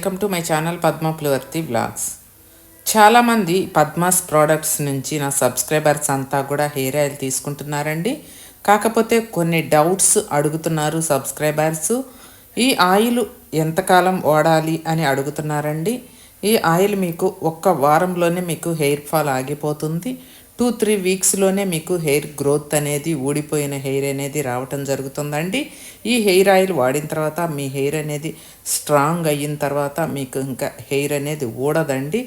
Welcome to my channel Padma ప్లువర్తి vlogs. చాలామంది Padma's products నుంచి నా సబ్స్క్రైబర్స్ అంతా కూడా హెయిర్ ఆయిల్ తీసుకుంటున్నారండి. కాకపోతే కొన్ని డౌట్స్ అడుగుతున్నారు సబ్స్క్రైబర్స్. ఈ ఆయిల్ ఎంతకాలం వాడాలి అని అడుగుతున్నారండి. ఈ ఆయిల్ మీకు ఒక్క వారంలోనే మీకు హెయిర్ ఫాల్ ఆగిపోతుంది. టూ త్రీ వీక్స్లోనే మీకు హెయిర్ గ్రోత్ అనేది ఊడిపోయిన హెయిర్ అనేది రావటం జరుగుతుందండి. ఈ హెయిర్ ఆయిల్ వాడిన తర్వాత మీ హెయిర్ అనేది స్ట్రాంగ్ అయిన తర్వాత మీకు ఇంకా హెయిర్ అనేది ఊడదండి.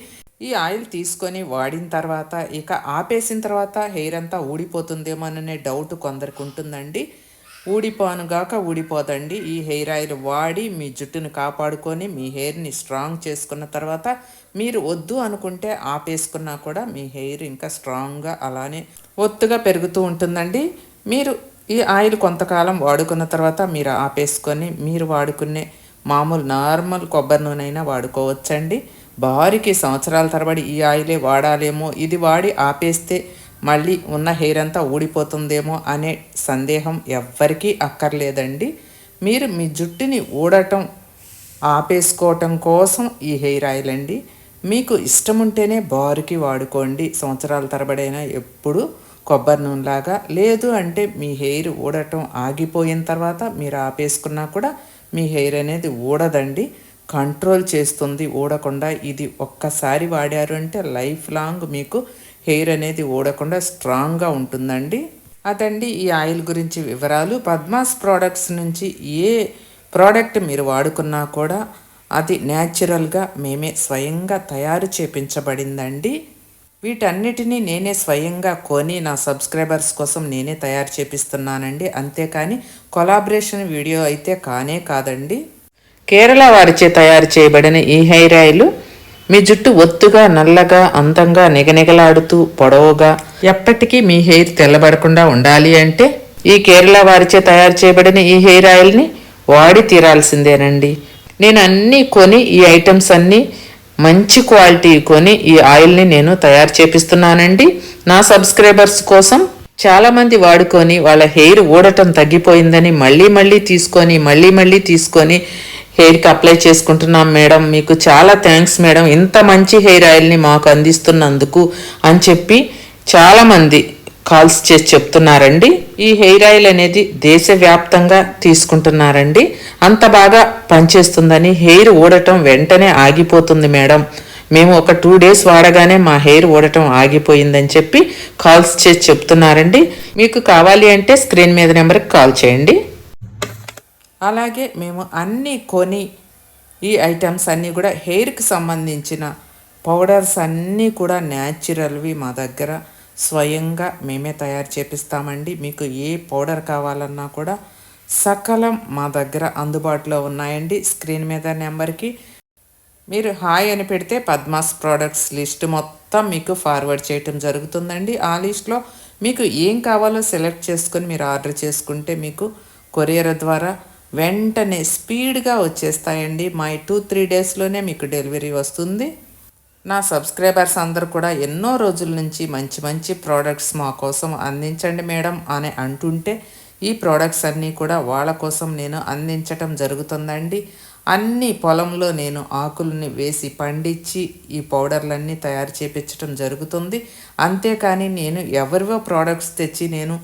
ఈ ఆయిల్ తీసుకొని వాడిన తర్వాత ఇక ఆపేసిన తర్వాత హెయిర్ అంతా ఊడిపోతుందేమోననే డౌట్ కొందరికి ఉంటుందండి. ఊడిపోనుగాక ఊడిపోదండి. ఈ హెయిర్ ఆయిల్ వాడి మీ జుట్టును కాపాడుకొని మీ హెయిర్ని స్ట్రాంగ్ చేసుకున్న తర్వాత మీరు వద్దు అనుకుంటే ఆపేసుకున్నా కూడా మీ హెయిర్ ఇంకా స్ట్రాంగ్గా అలానే ఒత్తుగా పెరుగుతూ ఉంటుందండి. మీరు ఈ ఆయిల్ కొంతకాలం వాడుకున్న తర్వాత మీరు ఆపేసుకొని మీరు వాడుకునే మామూలు నార్మల్ కొబ్బరి నూనె అయినా వాడుకోవచ్చండి. భారీకి సంవత్సరాల తరబడి ఈ ఆయిలే వాడాలేమో ఇది వాడి ఆపేస్తే మళ్ళీ ఉన్న హెయిర్ అంతా ఊడిపోతుందేమో అనే సందేహం ఎవ్వరికీ అక్కర్లేదండి. మీరు మీ జుట్టుని ఊడటం ఆపేసుకోవటం కోసం ఈ హెయిర్ ఆయిల్ అండి. మీకు ఇష్టం ఉంటేనే బారుకి వాడుకోండి. సంవత్సరాల తరబడైనా ఎప్పుడు కొబ్బరి నూనెలాగా. లేదు అంటే మీ హెయిర్ ఊడటం ఆగిపోయిన తర్వాత మీరు ఆపేసుకున్నా కూడా మీ హెయిర్ అనేది ఊడదండి. కంట్రోల్ చేస్తుంది ఊడకుండా ఇది ఒక్కసారి వాడారు అంటే లైఫ్ లాంగ్ మీకు హెయిర్ అనేది ఊడకుండా స్ట్రాంగ్గా ఉంటుందండి. అదండి ఈ ఆయిల్ గురించి వివరాలు. పద్మాస్ ప్రోడక్ట్స్ నుంచి ఏ ప్రోడక్ట్ మీరు వాడుకున్నా కూడా అది న్యాచురల్గా మేమే స్వయంగా తయారు చేపించబడిందండి. వీటన్నిటినీ నేనే స్వయంగా కొని నా సబ్స్క్రైబర్స్ కోసం నేనే తయారు చేపిస్తున్నానండి. అంతేకాని కొలాబరేషన్ వీడియో అయితే కానే కాదండి. కేరళ వారిచే తయారు చేయబడిన ఈ హెయిర్ ఆయిల్ మీ జుట్టు ఒత్తుగా నల్లగా అందంగా నిగనిగలాడుతూ పొడవుగా ఎప్పటికీ మీ హెయిర్ తెల్లబడకుండా ఉండాలి అంటే ఈ కేరళ వారిచే తయారు చేయబడిన ఈ హెయిర్ ఆయిల్ని వాడి తీరాల్సిందేనండి. నేను అన్నీ కొని ఈ ఐటమ్స్ అన్నీ మంచి క్వాలిటీ కొని ఈ ఆయిల్ని నేను తయారు చేపిస్తున్నానండి. నా సబ్స్క్రైబర్స్ కోసం చాలామంది వాడుకొని వాళ్ళ హెయిర్ ఊడటం తగ్గిపోయిందని మళ్ళీ మళ్ళీ తీసుకొని మళ్ళీ మళ్ళీ తీసుకొని హెయిర్కి అప్లై చేసుకుంటున్నాం మేడం. మీకు చాలా థ్యాంక్స్ మేడం. ఇంత మంచి హెయిర్ ఆయిల్ని మాకు అందిస్తున్నందుకు అని చెప్పి చాలామంది కాల్స్ చేసి చెప్తున్నారండి. ఈ హెయిర్ ఆయిల్ అనేది దేశవ్యాప్తంగా తీసుకుంటున్నారండి. అంత బాగా పనిచేస్తుందని హెయిర్ ఊడటం వెంటనే ఆగిపోతుంది మేడం. మేము ఒక టూ డేస్ వాడగానే మా హెయిర్ ఊడటం ఆగిపోయిందని చెప్పి కాల్స్ చేసి చెప్తున్నారండి. మీకు కావాలి అంటే స్క్రీన్ మీద నెంబర్కి కాల్ చేయండి. అలాగే మేము అన్నీ కొని ఈ ఐటమ్స్ అన్నీ కూడా హెయిర్కి సంబంధించిన పౌడర్స్ అన్నీ కూడా న్యాచురల్వి మా దగ్గర స్వయంగా మేమే తయారు చేపిస్తామండి. మీకు ఏ పౌడర్ కావాలన్నా కూడా సకలం మా దగ్గర అందుబాటులో ఉన్నాయండి. స్క్రీన్ మీద నెంబర్కి మీరు హాయ్ అని పెడితే పద్మాస్ ప్రోడక్ట్స్ లిస్ట్ మొత్తం మీకు ఫార్వర్డ్ చేయటం జరుగుతుందండి. ఆ లిస్ట్లో మీకు ఏం కావాలో సెలెక్ట్ చేసుకొని మీరు ఆర్డర్ చేసుకుంటే మీకు కొరియర్ ద్వారా వెంటనే స్పీడ్గా వచ్చేస్తాయండి. మా టూ త్రీ డేస్లోనే మీకు డెలివరీ వస్తుంది. నా సబ్స్క్రైబర్స్ అందరు కూడా ఎన్నో రోజుల నుంచి మంచి మంచి ప్రోడక్ట్స్ మా కోసం అందించండి మేడం అని అంటుంటే ఈ ప్రోడక్ట్స్ అన్నీ కూడా వాళ్ళ కోసం నేను అందించటం జరుగుతుందండి. అన్ని పొలంలో నేను ఆకుల్ని వేసి పండించి ఈ పౌడర్లన్నీ తయారు చేపించడం జరుగుతుంది. అంతేకాని నేను ఎవరివో ప్రోడక్ట్స్ తెచ్చి నేను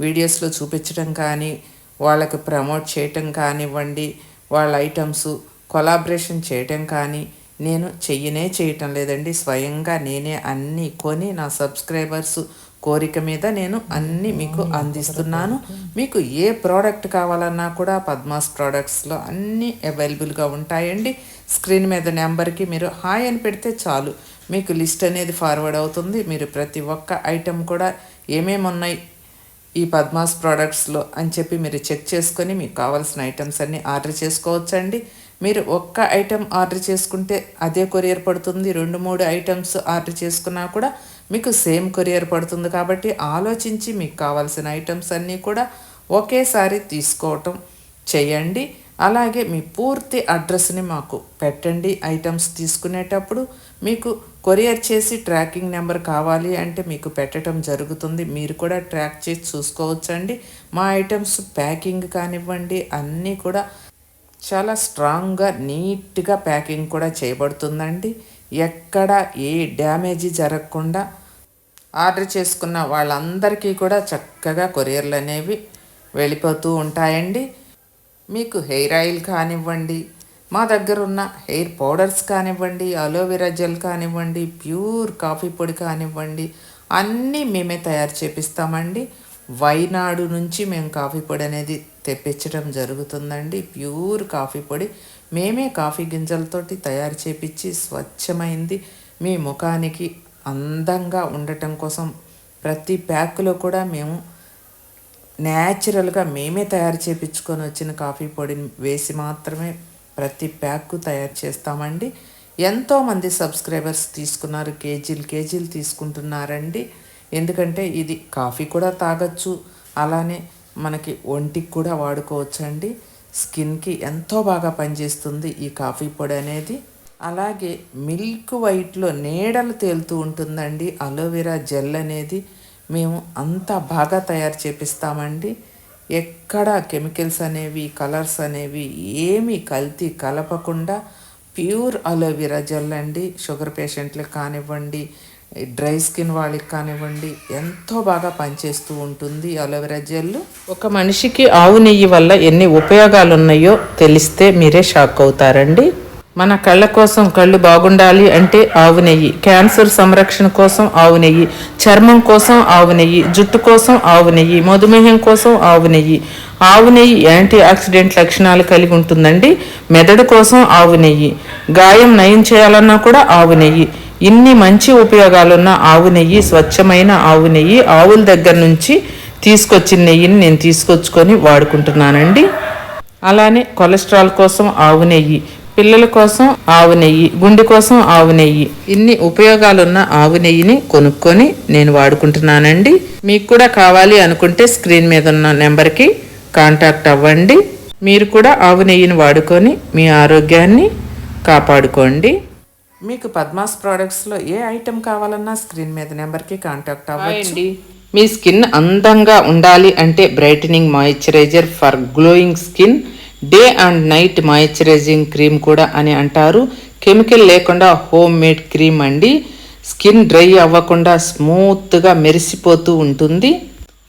వీడియోస్లో చూపించడం కానీ వాళ్ళకి ప్రమోట్ చేయటం కానివ్వండి వాళ్ళ ఐటమ్స్ కొలాబరేషన్ చేయటం కానీ నేను చెయ్యనే చేయటం లేదండి. స్వయంగా నేనే అన్నీ కొని నా సబ్స్క్రైబర్స్ కోరిక మీద నేను అన్ని మీకు అందిస్తున్నాను. మీకు ఏ ప్రోడక్ట్ కావాలన్నా కూడా పద్మాస్ ప్రోడక్ట్స్లో అన్నీ అవైలబుల్గా ఉంటాయండి. స్క్రీన్ మీద నెంబర్కి మీరు హాయ్ అని పెడితే చాలు. మీకు లిస్ట్ అనేది ఫార్వర్డ్ అవుతుంది. మీరు ప్రతి ఒక్క ఐటెం కూడా ఏమేమి ఉన్నాయి ఈ పద్మాస్ ప్రోడక్ట్స్లో అని చెప్పి మీరు చెక్ చేసుకొని మీకు కావాల్సిన ఐటమ్స్ అన్నీ ఆర్డర్ చేసుకోవచ్చండి. మీరు ఒక్క ఐటెం ఆర్డర్ చేసుకుంటే అదే కొరియర్ పడుతుంది. రెండు మూడు ఐటమ్స్ ఆర్డర్ చేసుకున్నా కూడా మీకు సేమ్ కొరియర్ పడుతుంది కాబట్టి ఆలోచించి మీకు కావాల్సిన ఐటమ్స్ అన్నీ కూడా ఒకేసారి తీసుకోవటం చేయండి. అలాగే మీ పూర్తి అడ్రస్ని మాకు పెట్టండి. ఐటమ్స్ తీసుకునేటప్పుడు మీకు కొరియర్ చేసి ట్రాకింగ్ నెంబర్ కావాలి అంటే మీకు పెట్టడం జరుగుతుంది. మీరు కూడా ట్రాక్ చేసి చూసుకోవచ్చండి. మా ఐటమ్స్ ప్యాకింగ్ కానివ్వండి అన్నీ కూడా చాలా స్ట్రాంగ్గా నీట్గా ప్యాకింగ్ కూడా చేయబడుతుందండి. ఎక్కడ ఏ డ్యామేజీ జరగకుండా ఆర్డర్ చేసుకున్న వాళ్ళందరికీ కూడా చక్కగా కొరియర్లు అనేవి వెళ్ళిపోతూ ఉంటాయండి. మీకు హెయిర్ ఆయిల్ కానివ్వండి మా దగ్గర ఉన్న హెయిర్ పౌడర్స్ కానివ్వండి అలోవెరా జెల్ కానివ్వండి ప్యూర్ కాఫీ పొడి కానివ్వండి అన్నీ మేమే తయారు చేపిస్తామండి. వైనాడు నుంచి మేము కాఫీ పొడి అనేది తెప్పించడం జరుగుతుందండి. ప్యూర్ కాఫీ పొడి మేమే కాఫీ గింజలతోటి తయారు చేపించి స్వచ్ఛమైంది. మీ ముఖానికి అందంగా ఉండటం కోసం ప్రతి ప్యాక్లో కూడా మేము న్యాచురల్గా మేమే తయారు చేపించుకొని వచ్చిన కాఫీ పొడిని వేసి మాత్రమే ప్రతి ప్యాక్ తయారు చేస్తామండి. ఎంతోమంది సబ్స్క్రైబర్స్ తీసుకున్నారు కేజీలు కేజీలు తీసుకుంటున్నారండి. ఎందుకంటే ఇది కాఫీ కూడా తాగొచ్చు అలానే మనకి ఒంటికి కూడా వాడుకోవచ్చండి. స్కిన్కి ఎంతో బాగా పనిచేస్తుంది ఈ కాఫీ పొడి అనేది. అలాగే మిల్క్ వైట్లో నీడలు తేలుతూ ఉంటుందండి. అలోవెరా జెల్ అనేది మేము అంత బాగా తయారు చేపిస్తామండి. ఎక్కడ కెమికల్స్ అనేవి కలర్స్ అనేవి ఏమీ కల్తీ కలపకుండా ప్యూర్ అలోవెరా జెల్ అండి. షుగర్ పేషెంట్లకు కానివ్వండి డ్రై స్కిన్ వాళ్ళకి కానివ్వండి ఎంతో బాగా పనిచేస్తూ ఉంటుంది అలోవెరా జెల్ ఒక మనిషికి ఆవు నెయ్యి వల్ల ఎన్ని ఉపయోగాలు ఉన్నాయో తెలిస్తే మీరే షాక్ అవుతారండి. మన కళ్ళ కోసం కళ్ళు బాగుండాలి అంటే ఆవు నెయ్యి క్యాన్సర్ సంరక్షణ కోసం ఆవు నెయ్యి చర్మం కోసం ఆవు నెయ్యి జుట్టు కోసం ఆవు నెయ్యి మధుమేహం కోసం ఆవు నెయ్యి. ఆవు నెయ్యి యాంటీ ఆక్సిడెంట్ లక్షణాలు కలిగి ఉంటుందండి. మెదడు కోసం ఆవు నెయ్యి. గాయం నయం చేయాలన్నా కూడా ఆవు నెయ్యి. ఇన్ని మంచి ఉపయోగాలున్న ఆవు నెయ్యి స్వచ్ఛమైన ఆవు నెయ్యి ఆవుల దగ్గర నుంచి తీసుకొచ్చిన నెయ్యిని నేను తీసుకొచ్చుకొని వాడుకుంటున్నానండి. అలానే కొలెస్ట్రాల్ కోసం ఆవు నెయ్యి పిల్లల కోసం ఆవు నెయ్యి గుండె కోసం ఆవు నెయ్యి ఇన్ని ఉపయోగాలున్న ఆవు నెయ్యిని కొనుక్కొని నేను వాడుకుంటున్నానండి. మీకు కూడా కావాలి అనుకుంటే స్క్రీన్ మీద ఉన్న నెంబర్కి కాంటాక్ట్ అవ్వండి. మీరు కూడా ఆవు నెయ్యిని వాడుకొని మీ ఆరోగ్యాన్ని కాపాడుకోండి. మీకు పద్మాస్ ప్రోడక్ట్స్లో ఏ ఐటెం కావాలన్నా స్క్రీన్ మీద నెంబర్కి కాంటాక్ట్ అవ్వండి మీ స్కిన్ అందంగా ఉండాలి అంటే brightening moisturiser for glowing skin day and night moisturising cream కూడా అని అంటారు. కెమికల్ లేకుండా హోమ్ మేడ్ క్రీమ్ అండి. స్కిన్ డ్రై అవ్వకుండా స్మూత్గా మెరిసిపోతూ ఉంటుంది.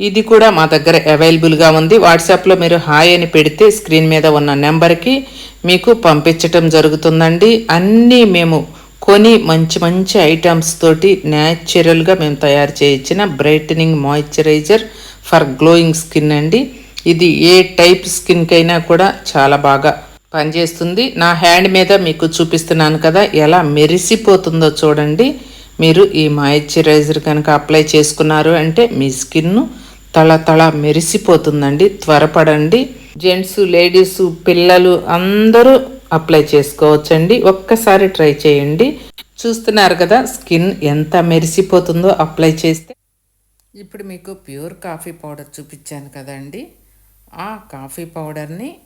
ఇది కూడా మా దగ్గర అవైలబుల్గా ఉంది. వాట్సాప్లో మీరు హాయ్ అని పెడితే స్క్రీన్ మీద ఉన్న నెంబర్కి మీకు పంపించటం జరుగుతుందండి. అన్నీ మేము కొని మంచి మంచి ఐటమ్స్ తోటి న్యాచురల్గా మేము తయారు చేయించిన brightening moisturiser for glowing skin అండి. ఇది ఏ టైప్ స్కిన్కైనా కూడా చాలా బాగా పనిచేస్తుంది. నా హ్యాండ్ మీద మీకు చూపిస్తున్నాను కదా ఎలా మెరిసిపోతుందో చూడండి. మీరు ఈ మాయిశ్చరైజర్ కనుక అప్లై చేసుకున్నారు అంటే మీ స్కిన్ను తళ తళ మెరిసిపోతుందండి త్వరపడండి. జెంట్స్ లేడీస్ పిల్లలు అందరూ అప్లై చేసుకోవచ్చండి. ఒక్కసారి ట్రై చేయండి. చూస్తున్నారు కదా స్కిన్ ఎంత మెరిసిపోతుందో అప్లై చేస్తే. ఇప్పుడు మీకు ప్యూర్ కాఫీ పౌడర్ చూపించాను కదండి. ఆ కాఫీ పౌడర్ని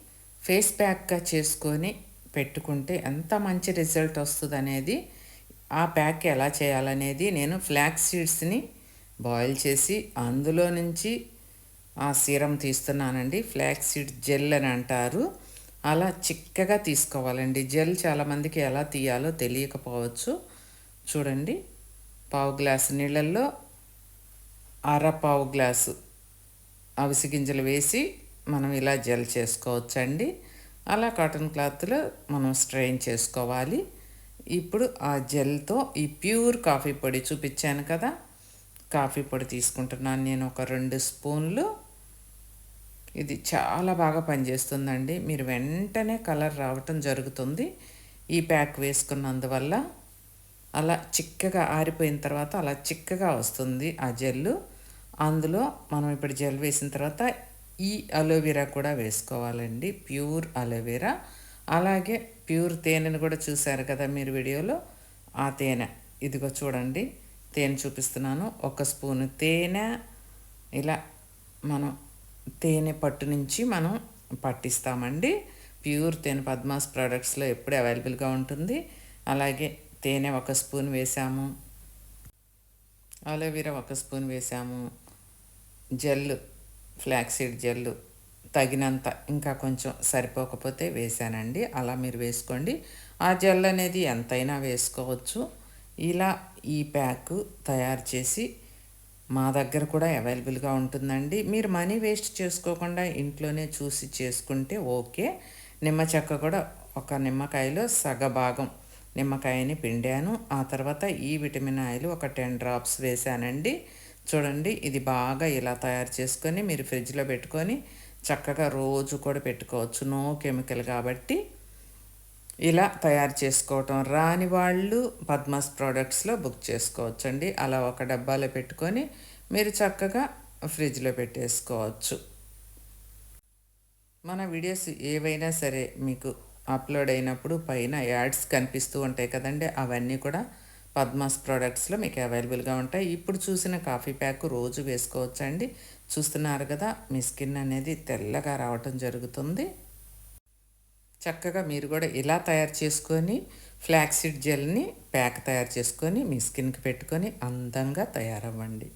ఫేస్ ప్యాక్గా చేసుకొని పెట్టుకుంటే ఎంత మంచి రిజల్ట్ వస్తుంది అనేది ఆ ప్యాక్ ఎలా చేయాలనేది నేను ఫ్లాక్స్ సీడ్స్ని బాయిల్ చేసి అందులో నుంచి ఆ సీరం తీస్తున్నానండి. ఫ్లాక్స్ సీడ్ జెల్ అని అంటారు. అలా చిక్కగా తీసుకోవాలండి. జెల్ చాలామందికి ఎలా తీయాలో తెలియకపోవచ్చు. చూడండి. పావు గ్లాసు నీళ్ళల్లో అర పావు గ్లాసు అవిసి గింజలు వేసి మనం ఇలా జెల్ చేసుకోవచ్చండి. అలా కాటన్ క్లాత్లో మనం స్ట్రెయిన్ చేసుకోవాలి. ఇప్పుడు ఆ జెల్తో ఈ ప్యూర్ కాఫీ పొడి చూపించాను కదా. కాఫీ పొడి తీసుకుంటున్నాను నేను ఒక రెండు స్పూన్లు. ఇది చాలా బాగా పనిచేస్తుందండి. మీరు వెంటనే కలర్ రావటం జరుగుతుంది. ఈ ప్యాక్ వేసుకున్నందువల్ల అలా చిక్కగా ఆరిపోయిన తర్వాత అలా చిక్కగా వస్తుంది ఆ జెల్లు. అందులో మనం ఇప్పుడు జెల్ వేసిన తర్వాత ఈ అలోవెరా కూడా వేసుకోవాలండి. Pure aloe vera. అలాగే ప్యూర్ తేనెను కూడా చూశారు కదా మీరు వీడియోలో? ఆ తేనె. ఇదిగో చూడండి. తేనె చూపిస్తున్నాను. ఒక స్పూను తేనె. ఇలా మనం తేనె పట్టు నుంచి మనం పట్టిస్తామండి. ప్యూర్ తేనె పద్మాస్ ప్రోడక్ట్స్లో ఎప్పుడు అవైలబుల్గా ఉంటుంది. అలాగే తేనె ఒక స్పూన్ వేసాము. అలోవెరా ఒక స్పూన్ వేసాము. జెల్లు ఫ్లాక్సీడ్ జెల్లు తగినంత ఇంకా కొంచెం సరిపోకపోతే వేసానండి. అలా మీరు వేసుకోండి. ఆ జెల్ అనేది ఎంతైనా వేసుకోవచ్చు. ఇలా ఈ ప్యాక్ తయారు చేసి మా దగ్గర కూడా అవైలబుల్గా ఉంటుందండి. మీరు మనీ వేస్ట్ చేసుకోకుండా ఇంట్లోనే చూసి చేసుకుంటే ఓకే. నిమ్మ చెక్క కూడా ఒక నిమ్మకాయలో సగ భాగం నిమ్మకాయని పిండాను. ఆ తర్వాత ఈ విటమిన్ ఆయిల్ ఒక టెన్ డ్రాప్స్ వేసానండి. చూడండి ఇది బాగా ఇలా తయారు చేసుకొని మీరు ఫ్రిడ్జ్లో పెట్టుకొని చక్కగా రోజు కూడా పెట్టుకోవచ్చు. నో కెమికల్ కాబట్టి ఇలా తయారు చేసుకోవటం. రాని వాళ్ళు పద్మాస్ ప్రోడక్ట్స్లో బుక్ చేసుకోవచ్చండి. అలా ఒక డబ్బాలో పెట్టుకొని మీరు చక్కగా ఫ్రిడ్జ్లో పెట్టేసుకోవచ్చు. మన వీడియోస్ ఏవైనా సరే మీకు అప్లోడ్ అయినప్పుడు పైన యాడ్స్ కనిపిస్తూ ఉంటాయి కదండి. అవన్నీ కూడా పద్మాస్ ప్రోడక్ట్స్లో మీకు అవైలబుల్గా ఉంటాయి. ఇప్పుడు చూసిన కాఫీ ప్యాక్ రోజు వేసుకోవచ్చు అండి చూస్తున్నారు కదా మీ స్కిన్ అనేది తెల్లగా రావటం జరుగుతుంది. చక్కగా మీరు కూడా ఇలా తయారు చేసుకొని ఫ్లాక్సీడ్ జెల్ని ప్యాక్ తయారు చేసుకొని మీ స్కిన్కి పెట్టుకొని అందంగా తయారవ్వండి.